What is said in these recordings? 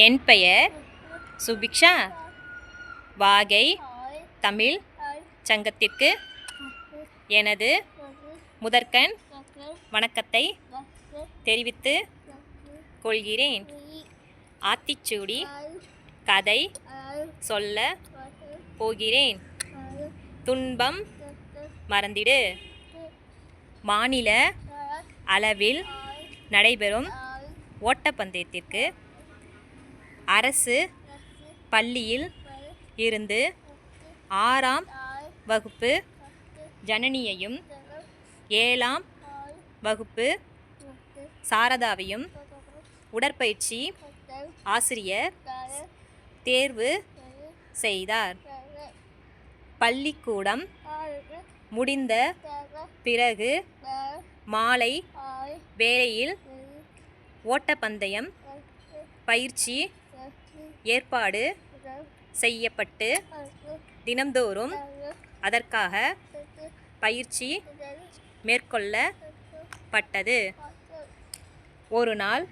என் பெயர் சுபிக்ஷா. வாகை தமிழ் சங்கத்திற்கு எனது முதற்கண் வணக்கத்தை தெரிவித்து கொள்கிறேன். ஆத்திச்சூடி கதை சொல்ல போகிறேன். துன்பம் மறந்திடு. மாநில அளவில் நடைபெறும் ஓட்டப்பந்தயத்திற்கு அரசு பள்ளியில் இருந்து ஆறாம் வகுப்பு ஜனனியையும் ஏழாம் வகுப்பு சாரதாவையும் உடற்பயிற்சி ஆசிரியர் தேர்வு செய்தார். பள்ளிக்கூடம் முடிந்த பிறகு மாலை வேளையில் ஓட்டப்பந்தயம் பயிற்சி ஏற்பாடு செய்யப்பட்டு தினம்தோறும் அதற்காக பயிற்சி மேற்கொள்ளப்பட்டது. ஒரு நாள்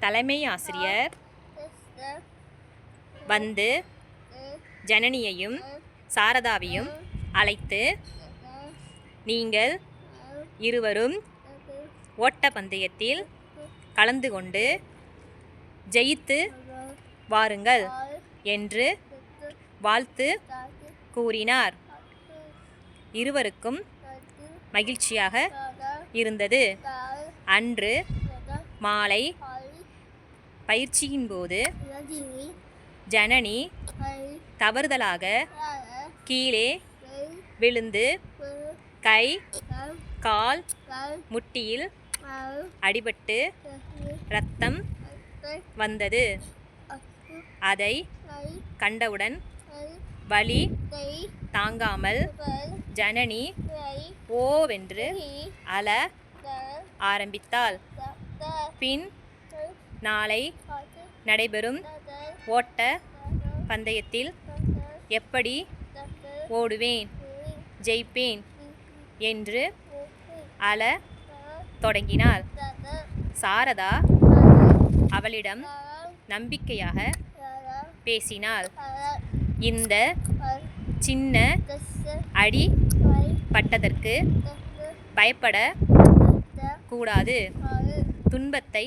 தலைமை ஆசிரியர் வந்து ஜனனியையும் சாரதாவையும் அழைத்து நீங்கள் இருவரும் ஓட்டப்பந்தயத்தில் கலந்து கொண்டு ஜெயித்து வாருங்கள் என்று வாழ்த்து கூறினார். இருவருக்கும் மகிழ்ச்சியாக இருந்தது. அன்று மாலை பயிற்சியின் போது ஜனனி தவறுதலாக கீழே விழுந்து கை கால் முட்டியில் அடிபட்டு இரத்தம் வந்தது. அதை கண்டவுடன் வலி தாங்காமல் ஜனனி ஓவென்று அழ ஆரம்பித்தாள். பின் நாளை நடைபெறும் ஓட்ட பந்தயத்தில் எப்படி ஓடுவேன் ஜெயிப்பேன் என்று அழ தொடங்கினாள். சாரதா அவளிடம் நம்பிக்கையாக பேசினாள் இந்த சின்ன அடி பட்டதற்கு பயப்பட கூடாது. துன்பத்தை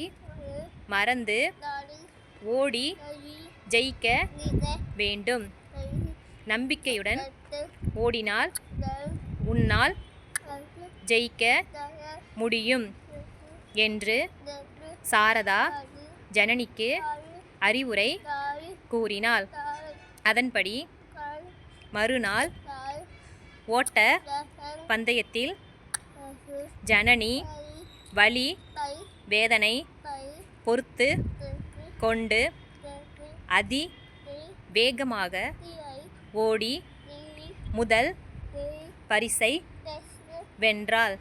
மறந்து ஓடி ஜெயிக்க வேண்டும். நம்பிக்கையுடன் ஓடினால் உன்னால் ஜெயிக்க முடியும் என்று சாரதா ஜனனிக்கு அறிவுரை கூறினாள். அதன்படி மறுநாள் ஓட்ட பந்தயத்தில் ஜனனி வலி வேதனை பொறுத்து கொண்டு அதி வேகமாக ஓடி முதல் பரிசை வென்றாள்.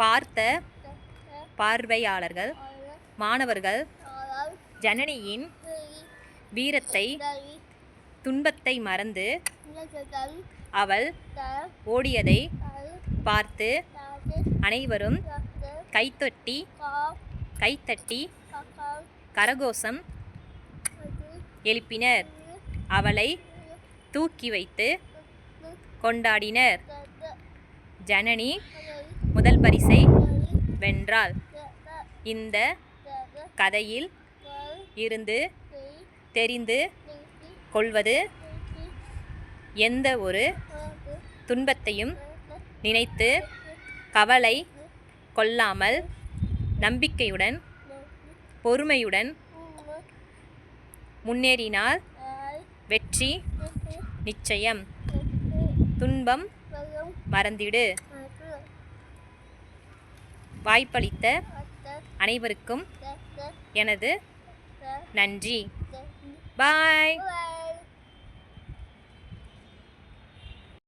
பார்த்த பார்வையாளர்கள் மாணவர்கள் ஜனனியின் வீரத்தை துன்பத்தை மறந்து அவள் ஓடியதை பார்த்து அனைவரும் கைத்தொட்டி கைத்தட்டி கரகோஷம் எழுப்பினர். அவளை தூக்கி வைத்து கொண்டாடினர். ஜனனி முதல் பரிசை வென்றாள். இந்த கதையில் இருந்து தெரிந்து கொள்வது எந்த ஒரு துன்பத்தையும் நினைத்து கவலை கொள்ளாமல் நம்பிக்கையுடன் பொறுமையுடன் முன்னேறினால் வெற்றி நிச்சயம். துன்பம் மறந்திடு. வாய்ப்பளித்த அனைவருக்கும் எனது நன்றி. Bye. Bye.